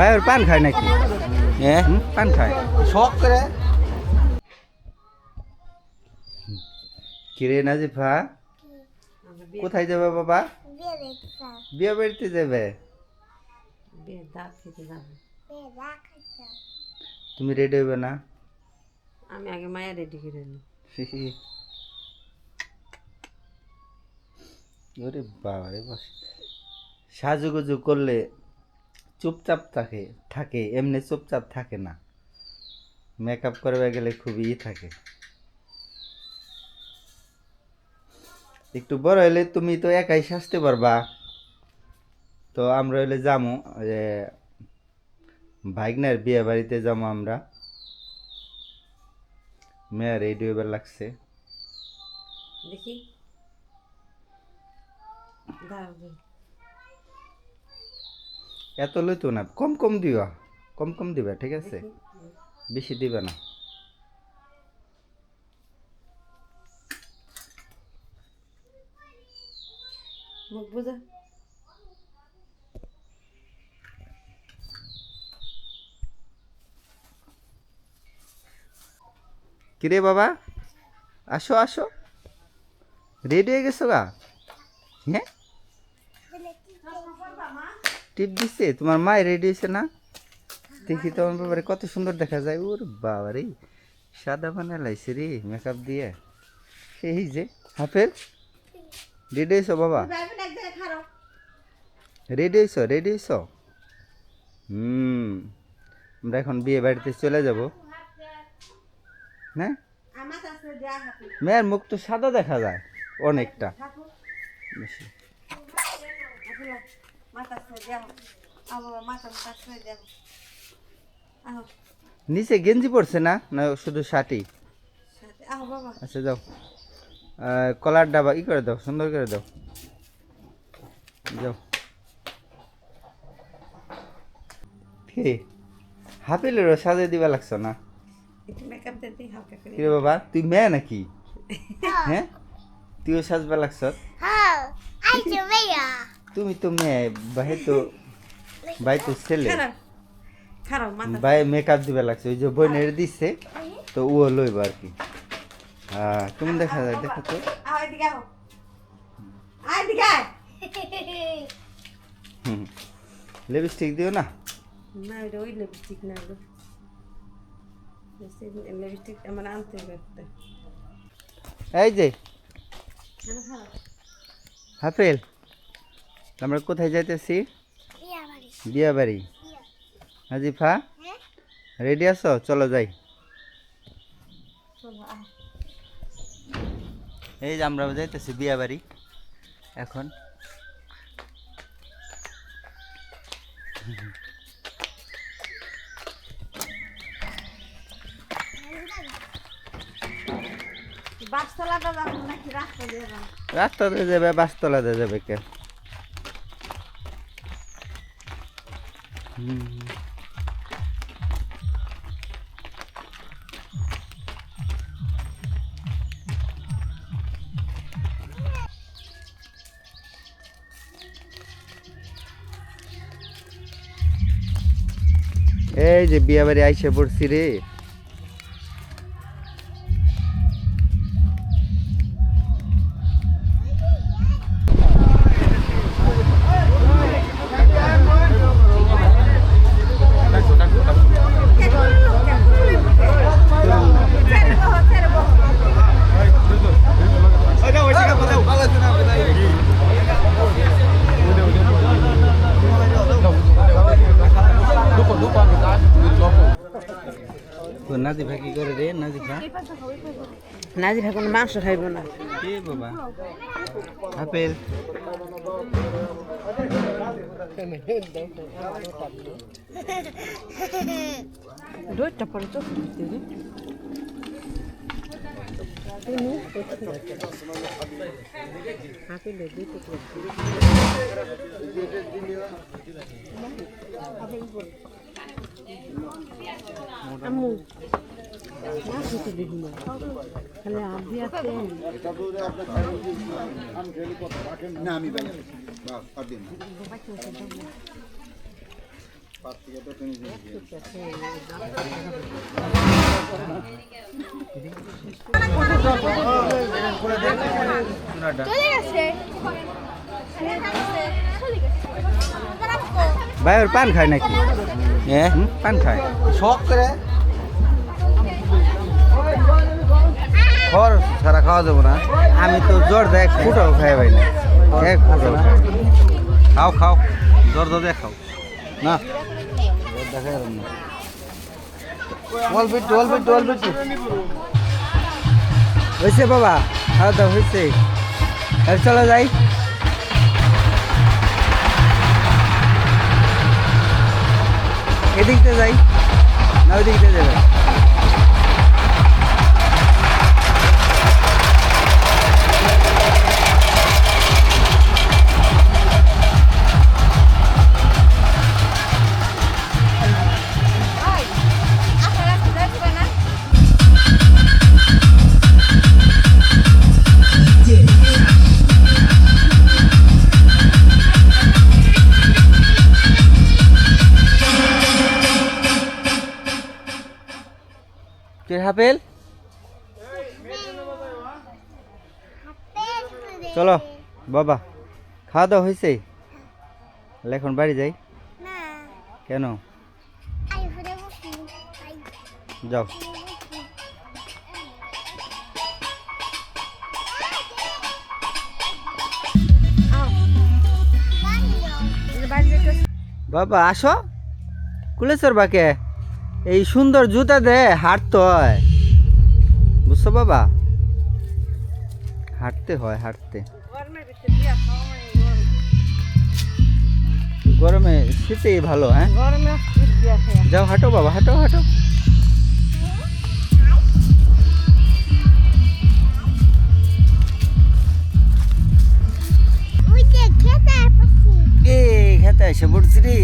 ভাই ওর পান খায় নাকি? হ্যাঁ? পান খায়। শখ করে। কিরে নাজিফা? কোথায় যাবে বাবা? বিয়ে বাড়িতে যাবে? তুমি রেডি হবে না? আমি আগে মায়া রেডি করে নিই। ওরে বাবা রে বাস। সাজুগুজু করলে চুপচাপ থাকে থাকে, এমনি চুপচাপ থাকে না। মেকআপ করবে গেলে খুবই থাকে। একটু বড় হলে তুমি তো একাই সাজতে পারবা। তো আমরা হলে যে ভাইগনার বিয়ে বাড়িতে যাব আমরা। মেয়ে রেডি হবার লাগছে। দেখি। এত লইতো না। কম কম দিবা। কম কম দিবা ঠিক আছে? বেশি দিবে না। মুখ বুঝা কিরে বাবা? আসো আসো। রেডি হয়ে গেছো গা? হ্যাঁ? টিপ দিছে? তোমার মায় রেডি হয়েছে না? দেখি তোমার বাবারে কত সুন্দর দেখা যায়। ওর বাবা রে সাদা বানা লাইছে রে মেকআপ দিয়ে। সেই যে হাফেজ রেডি হয়েছো বাবা? রেডি হয়েছো রেডি হয়েছো? হুম আমরা এখন বিয়ে বাড়িতে চলে যাব। হ্যাঁ? মেয়ের মুখ তো সাদা দেখা যায় অনেকটা। বেশি। নিচে গেঞ্জি পড়ছে না? না শুধু শার্টই? আচ্ছা যাও। কলার ডাবা ই করে দাও সুন্দর করে দাও। যাও। কে? হাফিলেরও সাজিয়ে দিবা লাগছো না? একটু মেকআপ দিতে হালকা করে। কিরে বাবা তুই মেয়ে নাকি? হ্যাঁ। তুইও সাজবা লাগছ? তুমি তো মেয়ে ভাই তো ভাই তো ছেলে। ভাই মেকআপ দিবা লাগছে ওই যে বোনের দিচ্ছে তো ও লইব আর কি। হ্যাঁ তুমি দেখা যায় দেখো তো। লিপস্টিক দিও না? না ওইটা ওই লিপস্টিক না লিপস্টিক আমার আনতে হবে এই যে। হাফেল। আমরা কোথায় যাইতেছি? বিয়া বাড়ি হাজিফা রেডি আছো? চলো যাই। এই যে আমরা যাইতেছি বিয়া বাড়ি এখন। বাসতলাটা যাব নাকি রাস্তা দিয়ে যাবে বাসতলাতে যাবে কে? এই যে বিয়া বাড়ি আইসে পড়ছি রে। নাজিফা কি করে রে? নাজিফা নাজির এখন মাংস খাইব না। এ বাবা? আপেল। দুইটা পরে চোখ দুই টুকরো আম্মু দেখি না। আছে চলে গেছে। ভাই ওর পান খায় নাকি? পান খায়। শখ করে? খড় ছাড়া খাওয়া যাব না। আমি তো জ্বর দেয় এক ফুটাও খাই ভাই না। এক ফুটাও। খাও খাও। জোর জোর দিয়ে খাও। না। দেখা যাবে না বাবা, খাওয়া দাওয়া হয়েছে চলো যাই। এদিক দিয়ে যাই না ওই দিক যাবে? কে হাপেল চলো বাবা খাওয়া দাওয়া হয়েছে? এখন বাড়ি যাই। কেন? যাও। বাবা আসো। কুলেশ্বর বাকে। এই সুন্দর জুতা দে হাঁটতে হয়। বুঝছ বাবা? হাঁটতে হয় হাঁটতে। গরমে শীতেই ভালো হ্যাঁ? যাও হাঁটো বাবা হাঁটো হাঁটো। ওই খেতে এসে পড়ছি রে।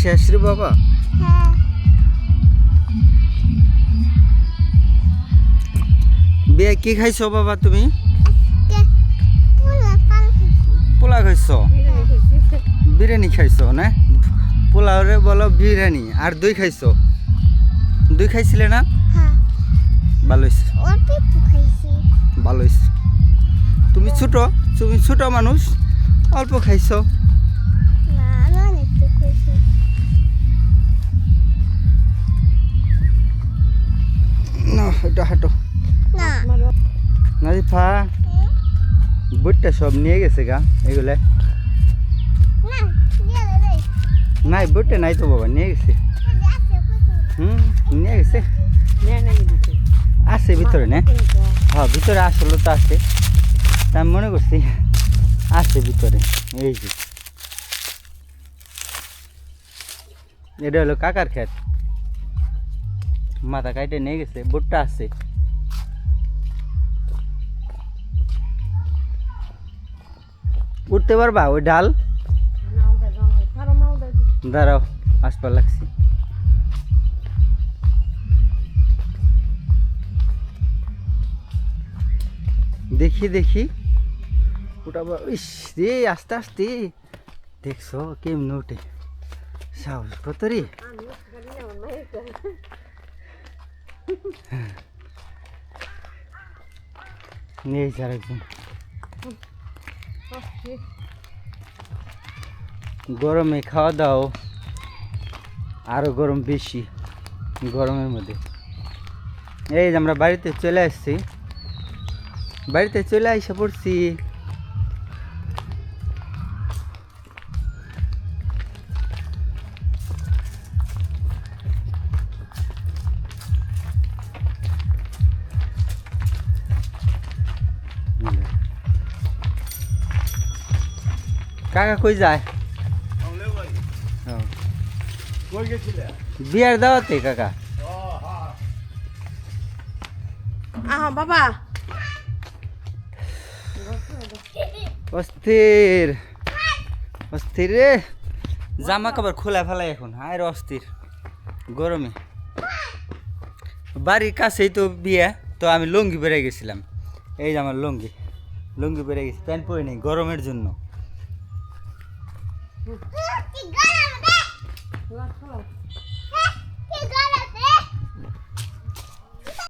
শেষ রে বাবা? বে কি খাইছো বাবা তুমি? পুলা খাইছো? বিরিয়ানি খাইছো, না? পোলাওরে বলো বিরিয়ানি, আর দই খাইছো? দই খাইছিলে না? ভালো ভালো তুমি ছোট তুমি ছোট মানুষ, অল্প খাইছো। না এটা হাঁটো নাজিফা বুটটা সব নিয়ে গেছে গা এগুলা। নাই বুটটা নাই তো বাবা নিয়ে গেছে। হুম নিয়ে গেছে। আছে ভিতরে না। হ্যাঁ ভিতরে আসলে তো আছে। তা আমি মনে করছি আছে ভিতরে এই যে। এটা হলো কাকার ক্ষেত। মাথা কাইটে নিয়ে গেছে বুটটা আছে উঠতে পারবা ওই ডাল দাঁড়াও আসবার লাগছি দেখি দেখি ওটা আবার ইস রে আস্তে আস্তে দেখছ কেমন ওঠে সাহস কত রে নেই স্যার একজন গরমে খাওয়া দাও আরও গরম বেশি, গরমের মধ্যে। এই আমরা বাড়িতে চলে আসছি। বাড়িতে চলে আইসা পড়ছি। কাকা কই যায়? বিয়ার দাওয়াতে কাকা? আহ বাবা। অস্থির। অস্থির রে। জামা কাপড় খোলা ফেলাই এখন। আর অস্থির। গরমে। বাড়ির কাছেই তো বিয়ে তো আমি লুঙ্গি বেড়ে গেছিলাম। এই যে আমার লুঙ্গি। লুঙ্গি বেড়ে গেছি। প্যান্ট পরে নেই গরমের জন্য। Hı. Hı. Hı. Hı. Hı. Hı. Hı. Hı.